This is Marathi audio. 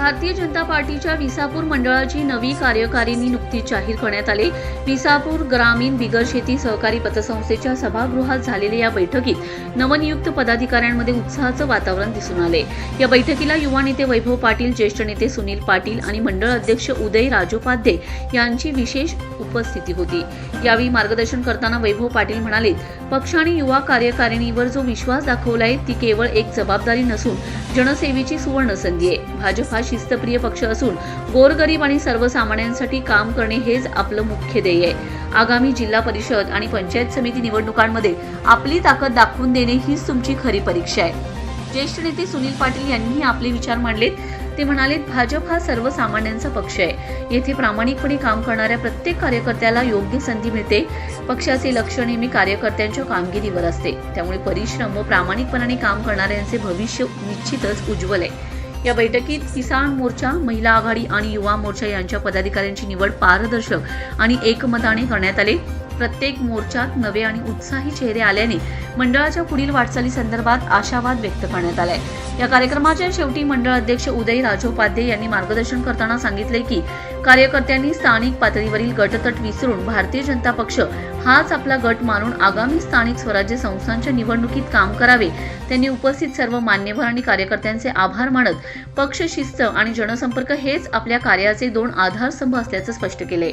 भारतीय जनता पार्टीच्या विसापूर मंडळाची नवी कार्यकारिणी नुकतीच जाहीर करण्यात आली. विसापूर ग्रामीण बिगर शेती सहकारी पतसंस्थेच्या सभागृहात झालेल्या या बैठकीत नवनियुक्त पदाधिकाऱ्यांमध्ये उत्साहाचं वातावरण दिसून आले. या बैठकीला युवा नेते वैभव पाटील ज्येष्ठ नेते सुनील पाटील आणि मंडळ अध्यक्ष उदय राजोपाध्ये यांची विशेष उपस्थिती होती. यावेळी मार्गदर्शन करताना वैभव पाटील म्हणाले पक्षाने युवा कार्यकारिणीवर जो विश्वास दाखवला आहे ती केवळ एक जबाबदारी नसून जनसेवेची सुवर्ण संधी आहे. भाजप हा शिस्तप्रिय पक्ष असून गोरगरीब आणि सर्वसामान्यांसाठी काम करणे हेच आपलं मुख्य ध्येय आहे. आगामी जिल्हा परिषद आणि पंचायत समिती निवडणुकांमध्ये आपली ताकद दाखवून देणे हीच तुमची खरी परीक्षा आहे. ज्येष्ठ नेते सुनील पाटील यांनीही आपले विचार मांडलेत. ते म्हणाले भाजप हा सर्वसामान्यांचा पक्ष आहे. येथे प्रामाणिकपणे काम करणाऱ्या प्रत्येक कार्यकर्त्याला योग्य संधी मिळते. पक्षाचे लक्ष नेहमी कार्यकर्त्यांच्या कामगिरीवर असते. त्यामुळे परिश्रम व प्रामाणिकपणाने काम करणाऱ्यांचे भविष्य निश्चितच उज्ज्वल आहे. या बैठकीत किसान मोर्चा महिला आघाडी आणि युवा मोर्चा यांच्या पदाधिकाऱ्यांची निवड पारदर्शक आणि एकमताने करण्यात आले. प्रत्येक मोर्चात नवे आणि उत्साही चेहरे आल्याने मंडळाच्या पुढील वाटचाली संदर्भात आशावाद व्यक्त करण्यात आलाय. या कार्यक्रमाच्या शेवटी मंडळ अध्यक्ष उदय राजोपाध्ये यांनी मार्गदर्शन करताना सांगितले की कार्यकर्त्यांनी स्थानिक पातळीवरील गटतट विसरून भारतीय जनता पक्ष हाच आपला गट मानून आगामी स्थानिक स्वराज्य संस्थांच्या निवडणुकीत काम करावे. त्यांनी उपस्थित सर्व मान्यवर आणि कार्यकर्त्यांचे आभार मानत पक्ष शिस्त आणि जनसंपर्क हेच आपल्या कार्याचे दोन आधारस्तंभ असल्याचं स्पष्ट केले